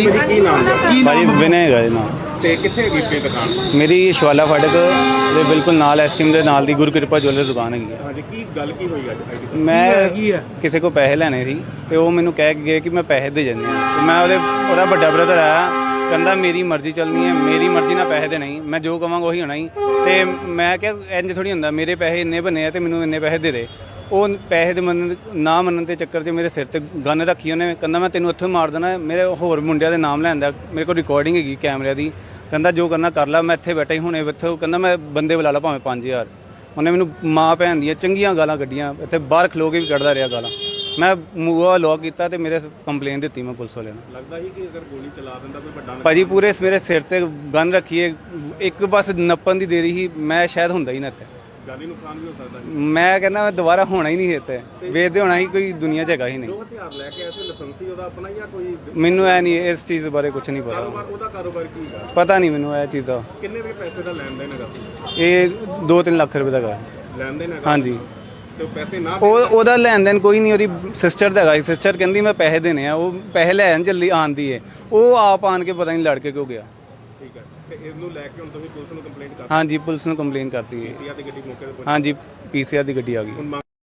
ਕੀ ਨਾਮ ਹੈ? ਭਾਜੀ ਵਿਨੇ ਹੈਗਾ ਜੀ ਨਾਮ। ਤੇ ਕਿੱਥੇ ਹੈਗੀ ਆਪਣੀ ਦੁਕਾਨ? ਮੇਰੀ ਸ਼ਵਾਲਾ ਫਾਟਕ ਦੇ ਬਿਲਕੁਲ ਨਾਲ ਐਸਕ੍ਰੀਮ ਦੇ ਨਾਲ ਦੀ ਗੁਰਕਿਰਪਾ ਜੁਐਲਰ ਦੁਕਾਨ ਹੈਗੀ ਹੈ। ਹਾਂਜੀ ਕੀ ਗੱਲ ਕੀ ਹੋਈ ਅੱਜ? ਮੈਂ ਕਿਸੇ ਕੋ ਪੈਸੇ ਲੈਣੇ ਸੀ ਤੇ ਉਹ ਮੈਨੂੰ ਕਹਿ ਕੇ ਗਏ ਕਿ ਮੈਂ ਪੈਸੇ ਦੇ ਜੰਨੇ ਤੇ ਮੈਂ ਉਹਦੇ ਉਹਦਾ ਵੱਡਾ ਬ੍ਰਦਰ ਆਇਆ ਕਹਿੰਦਾ ਮੇਰੀ ਮਰਜ਼ੀ ਚੱਲਣੀ ਹੈ ਮੇਰੀ ਮਰਜ਼ੀ ਨਾਲ ਪੈਸੇ ਦੇ ਨਹੀਂ ਮੈਂ ਜੋ ਕਵਾਂਗਾ ਉਹੀ ਹੋਣਾ ਹੀ ਤੇ ਮੈਂ ਕਿਹਾ ਇੰਜ ਥੋੜੀ ਹੁੰਦਾ ਮੇਰੇ ਪੈਸੇ ਇੰਨੇ ਬਣੇ ਆ ਤੇ ਮੈਨੂੰ ਇੰਨੇ ਪੈਸੇ ਦੇ ਦੇ। ਉਹ ਪੈਸੇ ਦੇ ਮੰਨਣ ਨਾ ਮੰਨਣ ਦੇ ਚੱਕਰ 'ਚ ਮੇਰੇ ਸਿਰ ਤੇ ਗਨ ਰੱਖੀ ਉਹਨੇ ਕਹਿੰਦਾ ਮੈਂ ਤੈਨੂੰ ਇੱਥੋਂ ਮਾਰ ਦੇਣਾ ਮੇਰੇ ਹੋਰ ਮੁੰਡਿਆਂ ਦੇ ਨਾਮ ਲੈਂਦਾ ਮੇਰੇ ਕੋਲ ਰਿਕਾਰਡਿੰਗ ਹੈਗੀ ਕੈਮਰਿਆਂ ਦੀ ਕਹਿੰਦਾ ਜੋ ਕਰਨਾ ਕਰ ਲੈ ਮੈਂ ਇੱਥੇ ਬੈਠਾ ਹੀ ਹੁਣੇ ਇੱਥੇ ਕਹਿੰਦਾ ਮੈਂ ਬੰਦੇ ਬੁਲਾ ਲਾ ਭਾਵੇਂ 5000 ਉਹਨੇ ਮੈਨੂੰ ਮਾਂ ਭੈਣ ਦੀਆਂ ਚੰਗੀਆਂ ਗਾਲਾਂ ਕੱਢੀਆਂ ਇੱਥੇ ਬਾਹਰ ਖਲੋ ਕੇ ਵੀ ਕੱਢਦਾ ਰਿਹਾ ਗਾਲਾਂ। ਮੈਂ ਮੂਆ ਲੌਕ ਕੀਤਾ ਤੇ ਮੇਰੇ ਕੰਪਲੇਨ ਦਿੱਤੀ ਮੈਂ ਪੁਲਿਸ ਵਾਲਿਆਂ ਨੂੰ। ਲੱਗਦਾ ਸੀ ਕਿ ਅਗਰ ਗੋਲੀ ਚਲਾ ਦਿੰਦਾ ਕੋਈ ਵੱਡਾ ਭਾਜੀ ਪੂਰੇ ਮੇਰੇ ਸਿਰ ਤੇ ਗਨ ਰੱਖੀਏ ਇੱਕ ਬਸ ਨੱਪਣ ਦੀ ਦੇਰੀ ਸੀ ਮੈਂ ਸ਼ਾਇਦ ਹੁੰਦਾ ਹੀ ਨਾ ਇੱਥੇ। ਜਾਨੀ ਨੁਕਸਾਨ ਵੀ ਹੋ ਸਕਦਾ ਸੀ। ਮੈਂ ਕਹਿੰਦਾ ਮੈਂ ਦੁਬਾਰਾ ਹੋਣਾ ਹੀ ਨਹੀਂ ਇੱਥੇ। ਵੇਚਦੇ ਹੋਣਾ ਹੀ ਕੋਈ ਦੁਨੀਆ 'ਚ ਹੈਗਾ ਹੀ ਨਹੀਂ। ਉਹ ਹਥਿਆਰ ਲੈ ਕੇ ਆਇਆ ਸੀ ਲਾਇਸੈਂਸੀ ਉਹਦਾ ਆਪਣਾ ਜਾਂ ਕੋਈ? ਮੈਨੂੰ ਐ ਨਹੀਂ ਇਸ ਚੀਜ਼ ਬਾਰੇ ਕੁਝ ਨਹੀਂ ਪਤਾ। ਕਾਰੋਬਾਰ ਉਹਦਾ ਕਾਰੋਬਾਰ ਕੀ ਹੈਗਾ? ਪਤਾ ਨਹੀਂ ਮੈਨੂੰ ਇਹ ਚੀਜ਼ ਦਾ। ਕਿੰਨੇ ਵੀ ਪੈਸੇ ਦਾ ਲੈਣ ਦੇਣ ਹੈਗਾ ਇਹ 2-3 ਲੱਖ ਰੁਪਏ ਦਾ ਹੈਗਾ। ਲੈਣ ਦੇਣ ਹੈਗਾ? ਹਾਂਜੀ। ਤੇ ਉਹ ਪੈਸੇ ਨਾ ਉਹ ਉਹਦਾ ਲੈਣ ਦੇਣ ਕੋਈ ਨਹੀਂ ਉਹਦੀ ਸਿਸਟਰ ਦਾ ਹੈਗਾ ਸਿਸਟਰ ਕਹਿੰਦੀ ਮੈਂ ਪੈਸੇ ਦੇਣੇ ਆ ਉਹ ਪੈਸੇ ਲੈਣ ਚੱਲੀ ਆਂਦੀ ਏ। ਉਹ ਆਪ ਆਣ ਕੇ ਪਤਾ ਨਹੀਂ ਲੜ ਕੇ ਕਿਉਂ ਗਿਆ। ਠੀਕ ਹੈ। ਤੇ ਇਹਨੂੰ ਲੈ ਕੇ ਹੁਣ ਤੁਸੀਂ ਪੁਲਿਸ ਨੂੰ ਕੰਪਲੇਂਟ ਕਰ ਹਾਂਜੀ ਪੁਲਿਸ ਨੂੰ ਕੰਪਲੇਨ ਕਰਤੀ। ਹੈ ਦਿੱਤੀ ਆ ਤੇ ਗੱਡੀ ਮੌਕੇ ਤੇ ਪਹੁੰਚ। ਹਾਂਜੀ ਪੀਸੀਆਰ ਦੀ ਗੱਡੀ ਆ ਗਈ। ਹੁਣ ਮੰਗ